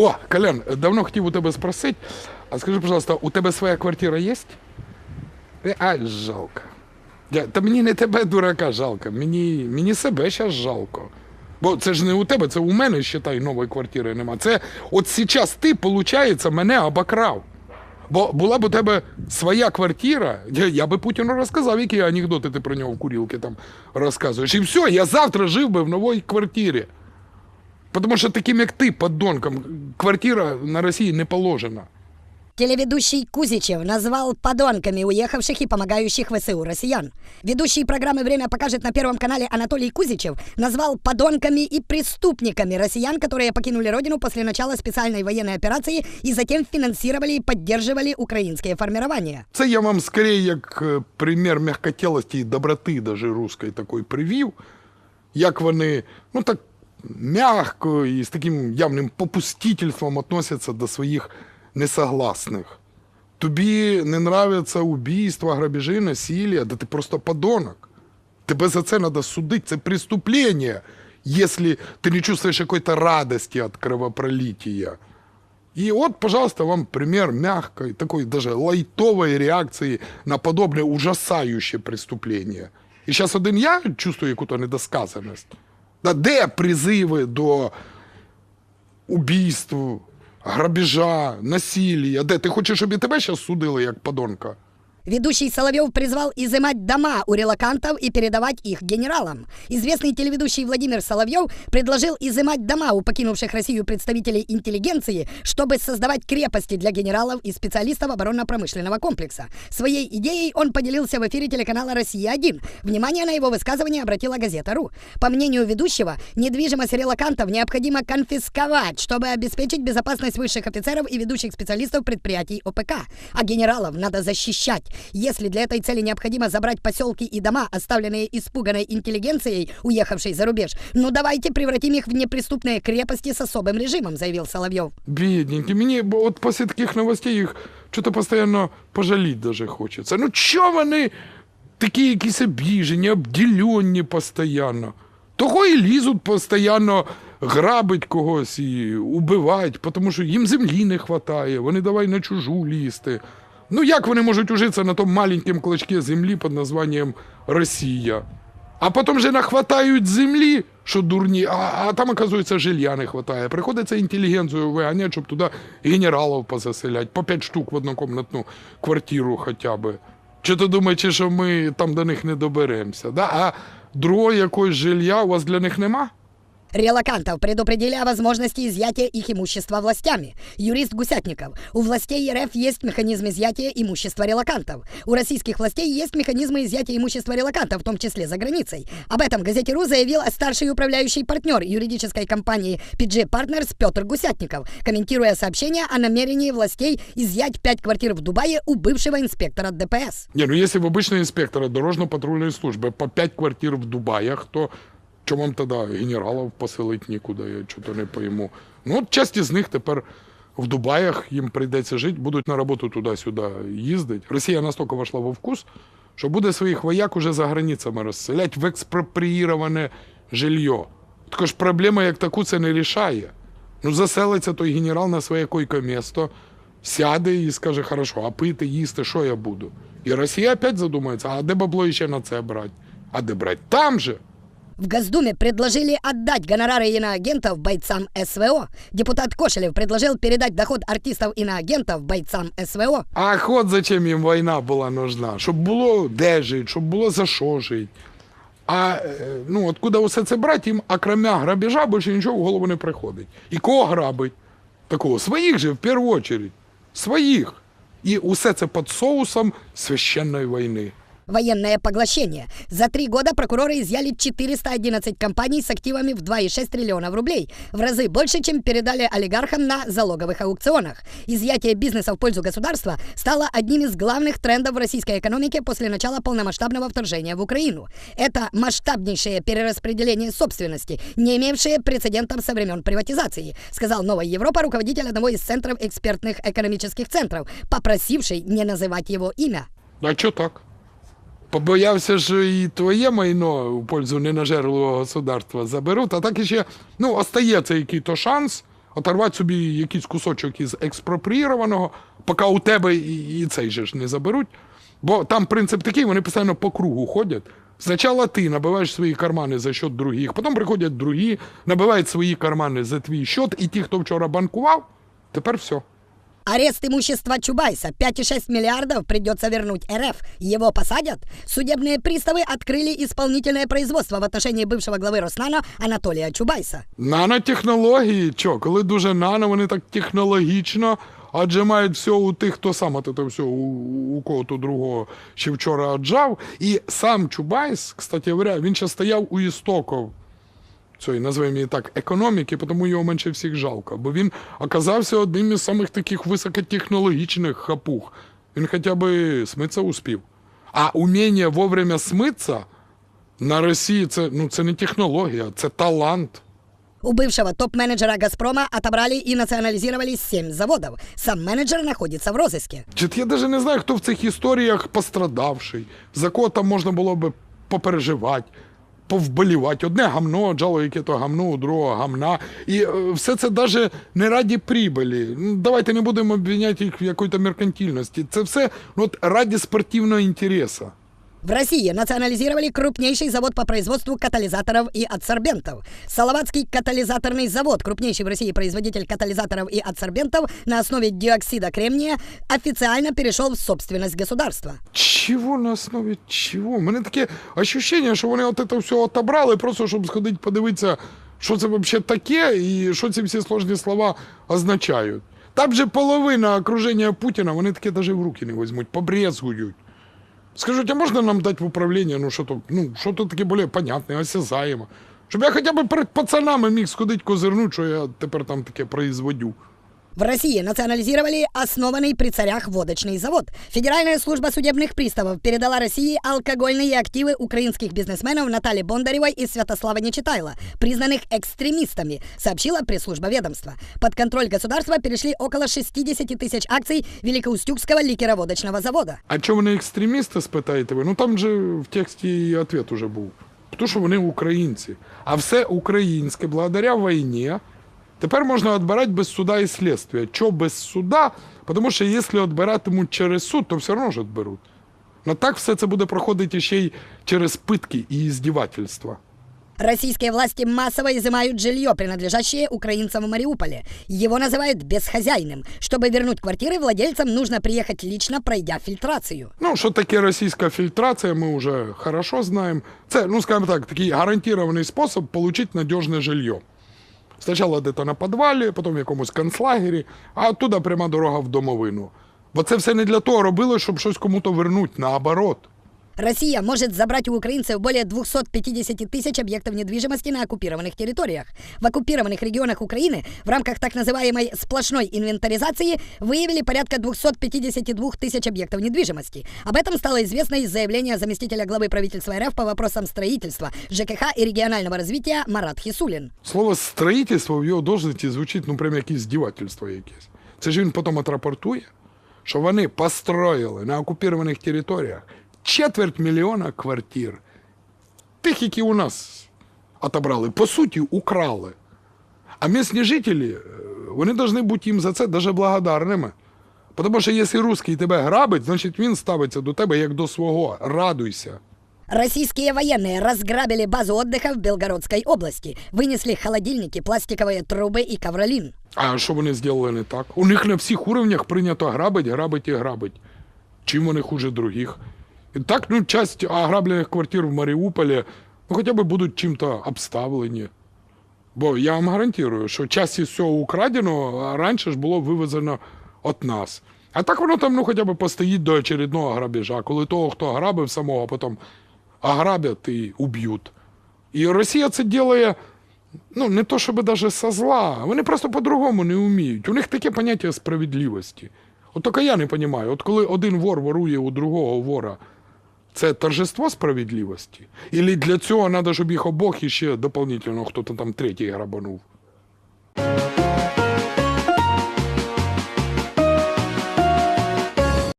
О, Колян, давно хотів у тебе спросити, а скажи, пожалуйста, у тебе своя квартира є? Е, Ай, жалко. Та мені не тебе, дурака, жалко, мені, мені себе зараз жалко. Бо це ж не у тебе, це у мене, считай, нової квартири нема. Це от зараз ти, виходить, мене обокрав. Бо була б у тебе своя квартира, я, я би Путіну розказав, які анекдоти ти про нього в курілки там розказуєш. І все, я завтра жив би в новій квартирі. Потому що таким, як ти, подонком, квартира на Росії не положена. Телеведущий Кузичев назвал подонками уехавших и помогающих ВСУ россиян. Ведущий программы «Время покажет» на Первом канале Анатолий Кузичев назвал подонками и преступниками россиян, которые покинули родину после начала специальной военной операции и затем финансировали и поддерживали украинские формирования. Це я вам скорее як е, примір м'якотілості і доброти даже русської такої привів, як вони, ну так м'яко і з таким явним попустительством относяться до своїх несогласних. Тобі не нравятся убийства, грабежі, насилие, да ти просто подонок. Тебе за це треба судити, це преступление, если ти не чувствуешь какой-то радости от кровопролития. И вот, пожалуйста, вам пример мягкой, такой даже лайтовой реакции на подобное ужасающее преступление. І зараз один я чувствую якусь недосказаність. Де призиви до убійств, грабежа, насилия? Де? Ти хочеш, щоб і тебе зараз судили як подонка? Ведущий Соловьев призвал изымать дома у релакантов и передавать их генералам. Известный телеведущий Владимир Соловьев предложил изымать дома у покинувших Россию представителей интеллигенции, чтобы создавать крепости для генералов и специалистов оборонно-промышленного комплекса. Своей идеей он поделился в эфире телеканала «Россия-1». Внимание на его высказывание обратила газета «Ру». По мнению ведущего, недвижимость релакантов необходимо конфисковать, чтобы обеспечить безопасность высших офицеров и ведущих специалистов предприятий ОПК. А генералов надо защищать. Если для этой цели необходимо забрать поселки и дома, оставленные испуганной интеллигенцией, уехавшей за рубеж, ну давайте превратим их в неприступные крепости с особым режимом, заявил Соловьев. Бедненький. Мені бо от після таких новостей їх що-то постійно пожаліти даже хочеться. Ну чого вони такі якісь обіжені, обділені постійно? Того і лізуть постійно грабить когось і убивають, тому що їм землі не вистачає, вони давай на чужу лізти. Ну як вони можуть ужитися на тому маленькому клочке землі під названням Росія? А потім же нахватають землі, що дурні, а, а там, оказується, жилья не вистачає. Приходиться інтелігенцію виганяти, щоб туди генералів позаселяти, по 5 штук в однокомнатну квартиру хоча б. Чи ти думаєш, що ми там до них не доберемося? Да? А другого якогось жилья у вас для них нема? Релакантов предупредили о возможности изъятия их имущества властями. Юрист Гусятников. У властей РФ есть механизм изъятия имущества релакантов. У российских властей есть механизмы изъятия имущества релакантов, в том числе за границей. Об этом газете РУ заявил старший управляющий партнер юридической компании PG Partners Петр Гусятников, комментируя сообщение о намерении властей изъять пять квартир в Дубае у бывшего инспектора ДПС. Ні, ну якщо в обичного інспектора дорожньо-патрульної служби по 5 квартир в Дубаях, то чому вам тоді генералів поселити нікуди, я чого не пойму. Ну, от часть з них тепер в Дубаях їм прийдеться жити, будуть на роботу туди-сюди їздити. Росія настільки вошла во вкус, що буде своїх вояк уже за границями розселяти в експропріїроване жилье. Також проблема як таку це не рішає. Ну, заселиться той генерал на своє койко-місто, сяде і скаже, хорошо, а пити, їсти, що я буду? І Росія опять задумається, а де бабло ще на це брати? А де брати? Там же. В Госдуме предложили отдать гонорары иноагентов бойцам СВО. Депутат Кошелев предложил передать доход артистов-иноагентов бойцам СВО. А от зачем їм війна була нужна? Щоб було де жити, щоб було за що жити. А е, ну, откуда усе це брати, їм, окромя грабежа, більше нічого в голову не приходить. І кого грабить? Такого своїх же в першу чергу. Своїх. І усе це під соусом священної війни. Военное поглощение. За три года прокуроры изъяли 411 компаний с активами в 2,6 триллионов рублей. В разы больше, чем передали олигархам на залоговых аукционах. Изъятие бизнеса в пользу государства стало одним из главных трендов в российской экономике после начала полномасштабного вторжения в Украину. Это масштабнейшее перераспределение собственности, не имевшее прецедентов со времен приватизации, сказал Новая Европа руководитель одного из центров экспертных экономических центров, попросивший не называть его имя. А що так? Побоявся, що і твоє майно в пользу ненажерливого государства заберуть, а так іще, ну, остається який-то шанс оторвати собі якийсь кусочок із експропріірованого, поки у тебе і, і цей же ж не заберуть. Бо там принцип такий, вони постійно по кругу ходять. Спочатку ти набиваєш свої кармани за счет других, потім приходять другі, набивають свої кармани за твій счет, і ті, хто вчора банкував, тепер все. Арест имущества Чубайса 5,6 миллиардов придется вернуть РФ. Его посадят? Судебные приставы открыли исполнительное производство в отношении бывшего главы Роснана Анатолия Чубайса. Нанотехнології, що, коли дуже нано, вони так технологічно отжимають все у тих, хто сам от це все у, у кого-то другого ще вчора отжав. І сам Чубайс, кстати говоря, він ще стояв у істоків цієї, називаємо її так, економіки, тому його менше всіх жалко. Бо він оказався одним із самих таких високотехнологічних хапух. Він хоча б смитися успів. А уміння вовремя смитися на Росії це, ну, це не технологія, це талант. У бывшего топ-менеджера «Газпрома» отобрали и национализировали 7 заводов. Сам менеджер находится в розыске. Чи я навіть не знаю, хто в цих історіях пострадавший, за кого там можна було би попереживати, повболівати. Одне гамно, джало яке то гамно, у другого гамна. І е, все це навіть не раді прибилі. Ну, давайте не будемо обвиняти їх в якоїсь меркантильності. Це все ну, от, раді спортивного інтересу. В России национализировали крупнейший завод по производству катализаторов и адсорбентов. Салаватский катализаторный завод, крупнейший в России производитель катализаторов и адсорбентов на основе диоксида кремния, официально перешел в собственность государства. Чого на основі чого? У мене таке ощущення, що вони от це все отобрали, просто щоб сходити подивитися, що це взагалі таке і що ці всі сложні слова означають. Там же половина окруження Путіна, вони таке навіть в руки не візьмуть, побрезгують. Скажуть, а можна нам дати в управління, ну що то, ну, таке більш понятне, осязаємо. Щоб я хоча б перед пацанами міг сходити козирнути, що я тепер там таке производю. В России национализировали основанный при царях водочный завод. Федеральная служба судебных приставов передала России алкогольные активы украинских бизнесменов Натальи Бондаревой и Святослава Нечитайла, признанных экстремистами, сообщила пресс-служба ведомства. Под контроль государства перешли около 60 тысяч акций Великоустюгского ликероводочного завода. А чому вони екстремісти, спитаєте ви? Ну там же в тексті і відповідь уже був. Тому що вони українці. А все українське, благодаря війні, тепер можна відбирати без суда і слідства. Чого без суда? Тому що якщо відбиратимуть через суд, то все одно ж відберуть. Ну так все це буде проходити ще й через питки і іздівательства. Российские власти массово изымают жилье, принадлежащее украинцам в Мариуполе. Его называют безхозяйным. Чтобы вернуть квартиры, владельцам нужно приехать лично, пройдя фильтрацию. Ну, що таке російська фільтрація, ми вже хорошо знаємо. Це, ну, скажімо так, такий гарантований спосіб отримати надіжне жилье. Спочатку десь на підвалі, потім в якомусь концлагері, а оттуда пряма дорога в домовину. Бо це все не для того робили, щоб щось кому-то вернути, наоборот. Россия может забрать у украинцев более 250 тысяч объектов недвижимости на оккупированных территориях. В оккупированных регионах Украины в рамках так называемой сплошной инвентаризации выявили порядка 252 тысяч объектов недвижимости. Об этом стало известно из заявления заместителя главы правительства РФ по вопросам строительства, ЖКХ и регионального развития Марат Хисулин. Слово строїтельство в його должності звучить, ну, прям як здівательство якесь. Це ж він потім отрапортує, що вони построїли на окупованих територіях четверть мільйона квартир. Тих, які у нас отобрали, по суті, украли. А місні жителі, е, вони повинні бути їм за це даже благодарними. Тому що якщо русський тебе грабить, значить він ставиться до тебе як до свого. Радуйся. Российские военные разграбили базу отдыха в Белгородской области, вынесли холодильники, пластиковые трубы и ковролин. А що вони зробили не так? У них на всіх уровнях прийнято грабить, грабить і грабить. Чим вони хуже других? Так, ну, часть ограблених квартир в Маріуполі ну, хоча б будуть чим-то обставлені. Бо я вам гарантую, що часть із цього украденого раніше ж було вивезено від нас. А так воно там ну, хоча б постоїть до очередного грабежа, коли того, хто грабив самого, потім ограбять і уб'ють. І Росія це робить ну, не то, щоб даже со зла, вони просто по-другому не вміють. У них таке поняття справедливості. От тільки я не розумію, от коли один вор ворує у другого вора, це торжество справедливості? Ілі для цього треба, щоб їх обох іще дополнительно хтось там третій грабанув?